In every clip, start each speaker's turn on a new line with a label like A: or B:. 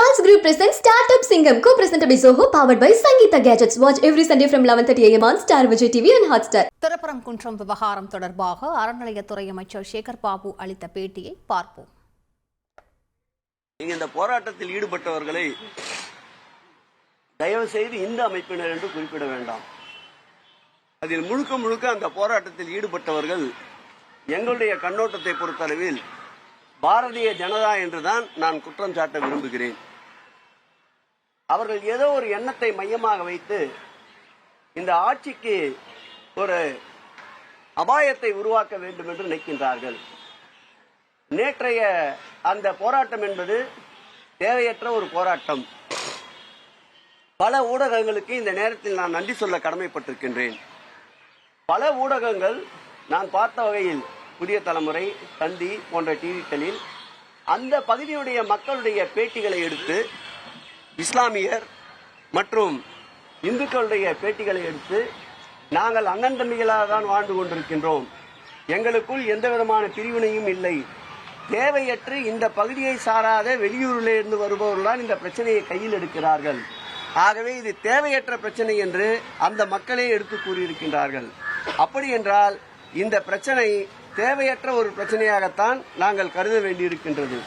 A: Charles Group presents Startup Singam, co-presented by Zoho, powered by Sangeeta Gadgets. Watch every Sunday from 11:30 a.m. on Star Vijay TV and Hotstar.
B: Thiruparankundram விவகாரம் தொடர்பாக அறநிலையத்துறை அமைச்சர் சேகர் பாபு அளித்த பேட்டியை பார்ப்போம்
C: நீங்க இந்த போராட்டத்தில் ஈடுபட்டவர்களை தயவு செய்து இந்த அமைப்பினர் என்று குறிப்பிட வேண்டாம் அதில் முழுக்க முழுக்க அந்த போராட்டத்தில் ஈடுபட்டவர்கள் எங்களுடைய கண்ணோட்டத்தை பொறுத்தளவில் பாரதிய ஜனதா என்றுதான் நான் குற்றம் சாட்ட விரும்புகிறேன் அவர்கள் ஏதோ ஒரு எண்ணத்தை மையமாக வைத்து இந்த ஆட்சிக்கு ஒரு அபாயத்தை உருவாக்க வேண்டும் என்று நினைக்கின்றார்கள். நேற்றைய அந்த போராட்டம் என்பது தேவையற்ற ஒரு போராட்டம். பல ஊடகங்களுக்கு இந்த நேரத்தில் நான் நன்றி சொல்ல கடமைப்பட்டிருக்கின்றேன். பல ஊடகங்கள் நான் பார்த்த வகையில் புதிய தலைமுறை தந்தி போன்ற டிவிக்களில் அந்த பகுதியுடைய மக்களுடைய பேட்டிகளை எடுத்து இஸ்லாமியர் மற்றும் இந்துக்களுடைய பேட்டிகளை எடுத்து நாங்கள் அண்ணன் தம்பிகளாக தான் வாழ்ந்து கொண்டிருக்கின்றோம். எங்களுக்குள் எந்த விதமான பிரிவினையும் இல்லை. தேவையற்று இந்த பகுதியை சாராத வெளியூரிலிருந்து வருபவர்கள்தான் இந்த பிரச்சனையை கையில் எடுக்கிறார்கள். ஆகவே இது தேவையற்ற பிரச்சனை என்று அந்த மக்களே எடுத்து கூறியிருக்கின்றார்கள். அப்படி என்றால் இந்த பிரச்சனை தேவையற்ற ஒரு பிரச்சனையாகத்தான் நாங்கள் கருத வேண்டியிருக்கின்றது.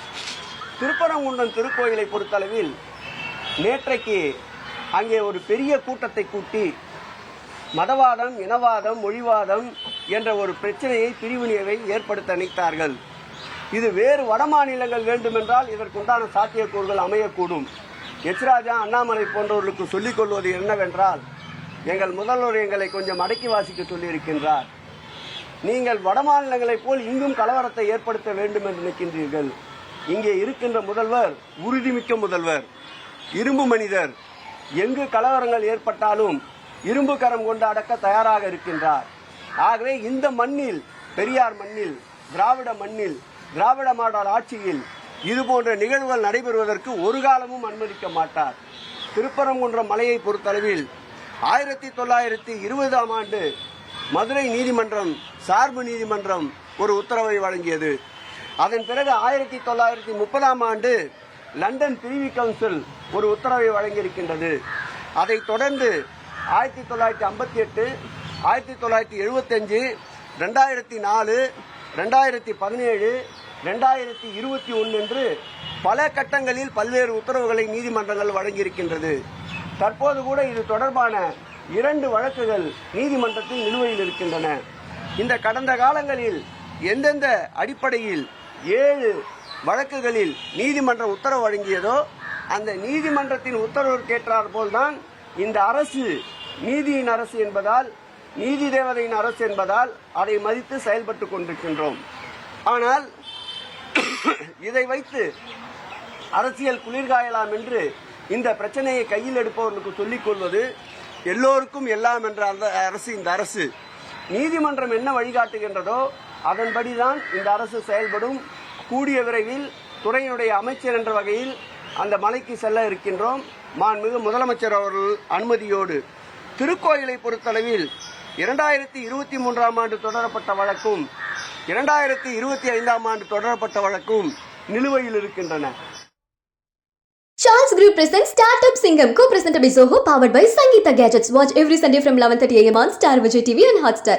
C: திருப்பரங்குன்றம் திருக்கோயிலை பொறுத்தளவில் நேற்றைக்கு அங்கே ஒரு பெரிய கூட்டத்தை கூட்டி மதவாதம் இனவாதம் மொழிவாதம் என்ற ஒரு பிரச்சனையை பிரிவினையை ஏற்படுத்த நினைத்தார்கள். இது வேறு வட மாநிலங்கள் வேண்டுமென்றால் இதற்குண்டான சாத்தியக்கூறுகள் அமையக்கூடும். எச்ராஜா அண்ணாமலை போன்றவர்களுக்கு சொல்லிக் கொள்வது என்னவென்றால் எங்கள் முதல்வர் எங்களை கொஞ்சம் அடக்கி வாசிக்க சொல்லியிருக்கின்றார். நீங்கள் வட மாநிலங்களைப் போல் இங்கும் கலவரத்தை ஏற்படுத்த வேண்டும் என்று நினைக்கின்றீர்கள். இங்கே இருக்கின்ற முதல்வர் உறுதிமிக்க முதல்வர். இரும்பு மனிதர். எங்கு கலவரங்கள் ஏற்பட்டாலும் இரும்பு கரம் கொண்டு அடக்க தயாராக இருக்கின்றார். ஆகவே இந்த மண்ணில் பெரியார் மண்ணில் திராவிட மண்ணில் திராவிட மாடல் ஆட்சியில் இது போன்ற நிகழ்வுகள் நடைபெறுவதற்கு ஒரு காலமும் அனுமதிக்க மாட்டார். திருப்பரங்குன்றம் மலையை பொறுத்தளவில் ஆயிரத்தி தொள்ளாயிரத்தி இருபதாம் ஆண்டு மதுரை நீதிமன்றம் சார்பு நீதிமன்றம் ஒரு உத்தரவை வழங்கியது. அதன் பிறகு ஆயிரத்தி தொள்ளாயிரத்தி முப்பதாம் ஆண்டு லண்டன் பிரிவி கவுன்சில் ஒரு உத்தரவை வழங்கியிருக்கின்றது. அதைத் தொடர்ந்து ஆயிரத்தி தொள்ளாயிரத்தி ஐம்பத்தி எட்டு ஆயிரத்தி தொள்ளாயிரத்தி எழுபத்தஞ்சு ரெண்டாயிரத்தி நாலு ரெண்டாயிரத்தி பதினேழு ரெண்டாயிரத்தி இருபத்தி ஒன்று என்று பல கட்டங்களில் பல்வேறு உத்தரவுகளை நீதிமன்றங்கள் வழங்கியிருக்கின்றது. தற்போது கூட இது தொடர்பான இரண்டு வழக்குகள் நீதிமன்றத்தில் நிலுவையில் இருக்கின்றன. இந்த கடந்த காலங்களில் எந்தெந்த அடிப்படையில் ஏழு வழக்குகளில் நீதிமன்றம் உத்தரவு வழங்கியதோ அந்த நீதிமன்றத்தின் உத்தரவுக்கேற்றார் போல்தான் இந்த அரசு நீதியின் அரசு என்பதால் நீதி தேவதையின் அரசு என்பதால் அதை மதித்து செயல்பட்டு கொண்டிருக்கின்றோம். ஆனால் இதை வைத்து அரசியல் குளிர்காயலாம் என்று இந்த பிரச்சனையை கையில் எடுப்பவர்களுக்கு சொல்லிக் கொள்வது எல்லோருக்கும் எல்லாம் என்ற அந்த அரசு இந்த அரசு. நீதிமன்றம் என்ன வழிகாட்டுகின்றதோ அதன்படிதான் இந்த அரசு செயல்படும். கூடிய விரைவில் துறையினுடைய அமைச்சர் என்ற வகையில் அந்த மலைக்கு செல்ல இருக்கின்றோம் மாண்புமிகு முதலமைச்சர் அவர்கள் அனுமதியோடு திருக்கோயிலை பொறுத்தளவில் இரண்டாயிரத்தி இருபத்தி மூன்றாம் ஆண்டு தொடரப்பட்ட வழக்கும் இரண்டாயிரத்தி இருபத்தி ஐந்தாம் ஆண்டு தொடரப்பட்ட வழக்கும் நிலுவையில் இருக்கின்றன
A: Charles Group presents Startup Singham, co-presented by Zoho, powered by Sangeeta Gadgets. Watch every Sunday from 11:30 a.m. on Star Vijay TV and Hotstar.